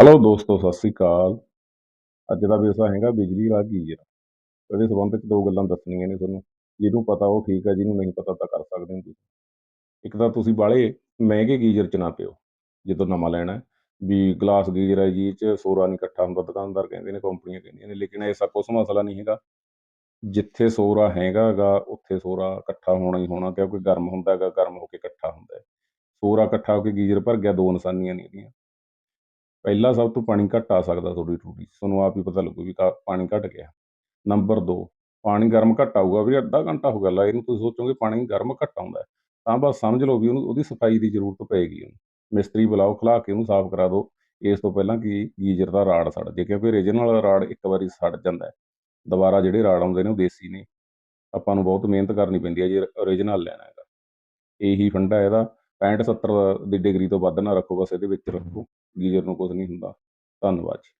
Hello ਦੋਸਤੋ, ਸਤਿ ਸ੍ਰੀ ਅਕਾਲ। ਅੱਜ ਦਾ ਵਿਸ਼ਾ ਹੈਗਾ ਬਿਜਲੀ ਵਾਲਾ ਗੀਜ਼ਰ। ਇਹਦੇ ਸੰਬੰਧ ਵਿੱਚ ਦੋ ਗੱਲਾਂ ਦੱਸਣੀਆਂ ਨੇ ਤੁਹਾਨੂੰ। ਜਿਹਨੂੰ ਪਤਾ ਉਹ ਠੀਕ ਹੈ, ਜਿਹਨੂੰ ਨਹੀਂ ਪਤਾ ਤਾਂ ਕਰ ਸਕਦੇ ਹੋ ਤੁਸੀਂ। ਇੱਕ ਤਾਂ ਤੁਸੀਂ ਬਾਹਲੇ ਮਹਿੰਗੇ ਗੀਜ਼ਰ ਚ ਨਾ ਪਿਓ, ਜਦੋਂ ਨਵਾਂ ਲੈਣਾ ਵੀ ਗਲਾਸ ਗੀਜ਼ਰ ਹੈ ਜੀ ਚ ਸੋਰਾ ਨਹੀਂ ਇਕੱਠਾ ਹੁੰਦਾ, ਦੁਕਾਨਦਾਰ ਕਹਿੰਦੇ ਨੇ, ਕੰਪਨੀਆਂ ਕਹਿੰਦੀਆਂ ਨੇ, ਲੇਕਿਨ ਐਸਾ ਕੁਛ ਮਸਲਾ ਨਹੀਂ ਹੈਗਾ। ਜਿੱਥੇ ਸੋਰਾ ਹੈਗਾ ਗਾ, ਉੱਥੇ ਸੋਰਾ ਇਕੱਠਾ ਹੋਣਾ ਹੀ ਹੋਣਾ, ਕਿਉਂਕਿ ਗਰਮ ਹੁੰਦਾ ਹੈਗਾ ਗਰਮ ਹੋ ਕੇ ਇਕੱਠਾ ਹੁੰਦਾ ਹੈ। ਸੋਰਾ ਇਕੱਠਾ ਹੋ ਕੇ ਗੀਜ਼ਰ ਭਰ ਗਿਆ, ਦੋ ਨਿਸ਼ਾਨੀਆਂ ਨੇ ਇਹਦੀਆਂ। ਪਹਿਲਾ ਸਭ ਤੋਂ ਪਾਣੀ ਘੱਟ ਆ ਸਕਦਾ ਤੁਹਾਡੀ ਟੂਟੀ 'ਚ ਤੁਹਾਨੂੰ ਆਪ ਹੀ ਪਤਾ ਲੱਗੂ ਵੀ ਕਾ- ਪਾਣੀ ਘਟ ਗਿਆ। ਨੰਬਰ 2 ਪਾਣੀ ਗਰਮ ਘੱਟ ਆਊਗਾ ਵੀ ਅੱਧਾ ਘੰਟਾ ਹੋ ਗਿਆ ਲਾ ਇਹਨੂੰ ਤੁਸੀਂ ਸੋਚੋਗੇ ਪਾਣੀ ਗਰਮ ਘੱਟ ਆਉਂਦਾ। ਹੈ, ਤਾਂ ਬਸ ਸਮਝ ਲਓ ਵੀ ਉਹਨੂੰ ਉਹਦੀ ਸਫ਼ਾਈ ਦੀ ਜ਼ਰੂਰਤ ਪਏਗੀ ਉਹਨੂੰ। ਮਿਸਤਰੀ ਬੁਲਾਓ ਖਲਾ ਕੇ ਉਹਨੂੰ ਸਾਫ਼ ਕਰਾ ਦਿਓ। ਇਸ ਤੋਂ ਪਹਿਲਾਂ ਕਿ ਗੀਜ਼ਰ ਦਾ ਰਾੜ ਸੜ ਜੇ ਕਿਉਂਕਿ ਰੀਜਨਲ ਰਾੜ ਇੱਕ ਵਾਰੀ ਸੜ ਜਾਂਦਾ ਹੈ। ਦੁਬਾਰਾ ਜਿਹੜੇ ਰਾੜ ਆਉਂਦੇ ਨੇ ਉਹ ਦੇਸੀ ਨੇ। ਆਪਾਂ ਨੂੰ ਬਹੁਤ ਮਿਹਨਤ ਕਰਨੀ ਪੈਂਦੀ ਹੈ ਜੇ ਓਰੀਜਨਲ ਲੈਣਾ ਹੈਗਾ। ਇਹੀ ਫੰਡਾ ਇਹਦਾ। 65 70 ਦੀ ਡਿਗਰੀ ਤੋਂ ਵੱਧ ਨਾ ਰੱਖੋ ਬਸ ਇਹਦੇ ਵਿੱਚ ਰੱਖੋ ਗੀਜ਼ਰ ਨੂੰ ਕੁਝ ਨਹੀਂ ਹੁੰਦਾ। ਧੰਨਵਾਦ ਜੀ।